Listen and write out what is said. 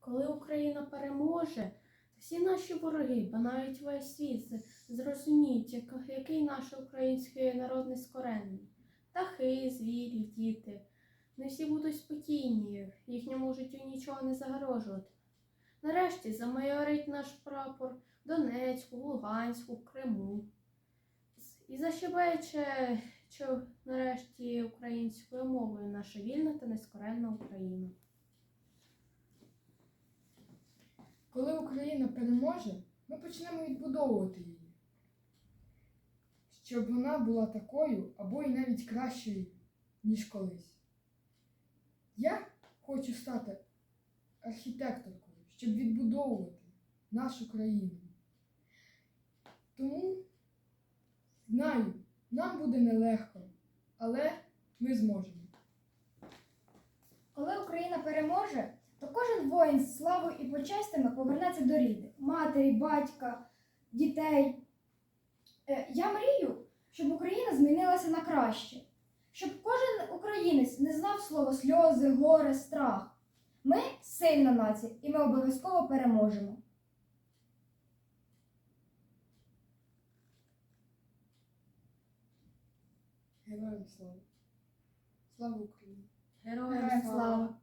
Коли Україна переможе, всі наші вороги, бо навіть весь світ зрозуміють, який наш український народ нескорений. Птахи, звірі, діти. Не всі будуть спокійні, їхньому життю нічого не загрожувати. Нарешті замайорить наш прапор Донецьку, Луганську, Криму. І защебече, нарешті українською мовою наша вільна та нескоренна Україна. Коли Україна переможе, ми почнемо відбудовувати її, щоб вона була такою або й навіть кращою, ніж колись. Я хочу стати архітекторкою, щоб відбудовувати нашу країну. Тому знаю, нам буде нелегко, але ми зможемо. Коли Україна переможе, то кожен воїн з славою і почестями повернеться до рідних, матері, батька, дітей. Е, Я мрію, щоб Україна змінилася на краще, щоб кожен українець не знав слова сльози, горе, страх. Ми сильна нація, і ми обов'язково переможемо. Героям слава! Слава Україні! Героям слава!